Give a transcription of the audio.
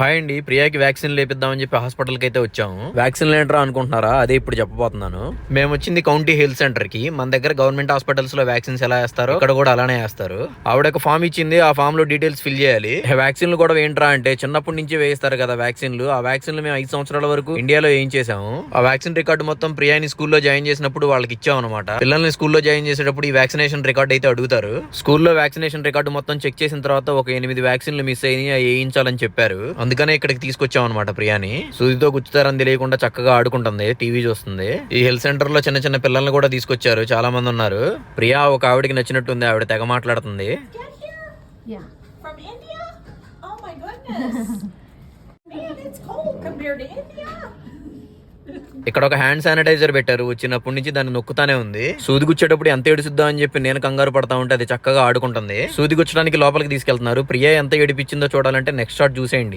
Hi అండి. ప్రియాకి vaccine లేపిద్దామని చెప్పి హాస్పిటల్కి అయితే వచ్చాము. వ్యాక్సిన్ ఏంట్రా అనుకుంటున్నారా? అదే ఇప్పుడు చెప్పబోతున్నాను. మేము వచ్చింది కౌంటీ హెల్త్ సెంటర్కి మన దగ్గర గవర్నమెంట్ హాస్పిటల్స్లో వ్యాక్సిన్స్ ఎలా వేస్తారో ఇక్కడ కూడా అలానే వేస్తారు. ఆవిడ ఒక ఫామ్ ఇచ్చింది. ఆ ఫామ్లో డీటెయిల్స్ ఫిల్ చేయాలి. వ్యాక్సిన్లు కూడా ఏంట్రా అంటే చిన్నప్పటి నుంచి వేయిస్తారు కదా వ్యాక్సిన్లు. ఆ వ్యాక్సిన్లు మేము ఐదు సంవత్సరాల వరకు ఇండియాలో వేయించేసాము ఆ వ్యాక్సిన్ రికార్డు మొత్తం ప్రియాని స్కూల్లో జాయిన్ చేసినప్పుడు వాళ్ళకి ఇచ్చాం అనమాట పిల్లల్ని స్కూల్లో జాయిన్ చేసేటప్పుడు ఈ వ్యాక్సినేషన్ రికార్డ్ అయితే అడుగుతారు. స్కూల్లో వ్యాక్సినేషన్ రికార్డు మొత్తం చెక్ చేసిన తర్వాత ఒక ఎనిమిది వ్యాక్సిన్లు మిస్ అయినాయి. వేయించాలని చెప్పారు. అందుకనే ఇక్కడికి తీసుకొచ్చాం అనమాట ప్రియాని. సూదితో గుచ్చుతారని తెలియకుండా చక్కగా ఆడుకుంటుంది టీవీ చూస్తుంది. ఈ హెల్త్ సెంటర్లో చిన్న చిన్న పిల్లల్ని కూడా తీసుకొచ్చారు చాలా మంది ఉన్నారు. ప్రియా ఒక ఆవిడకి నచ్చినట్టుంది ఆవిడ తెగ మాట్లాడుతుంది? Oh. ఇక్కడ ఒక హ్యాండ్ శానిటైజర్ పెట్టారు వచ్చినప్పటి నుంచి దాన్ని నొక్కుతానే ఉంది. సూది గుచ్చేటప్పుడు ఎంత ఏడుస్తుందా అని చెప్పి నేను కంగారు పడతా ఉంటే అది చక్కగా ఆడుకుంటుంది. సూది గుచ్చడానికి లోపలికి తీసుకెళ్తున్నారు. ప్రియా ఎంత ఏడిపించిందో చూడాలంటే నెక్స్ట్ షాట్ చూసేయండి.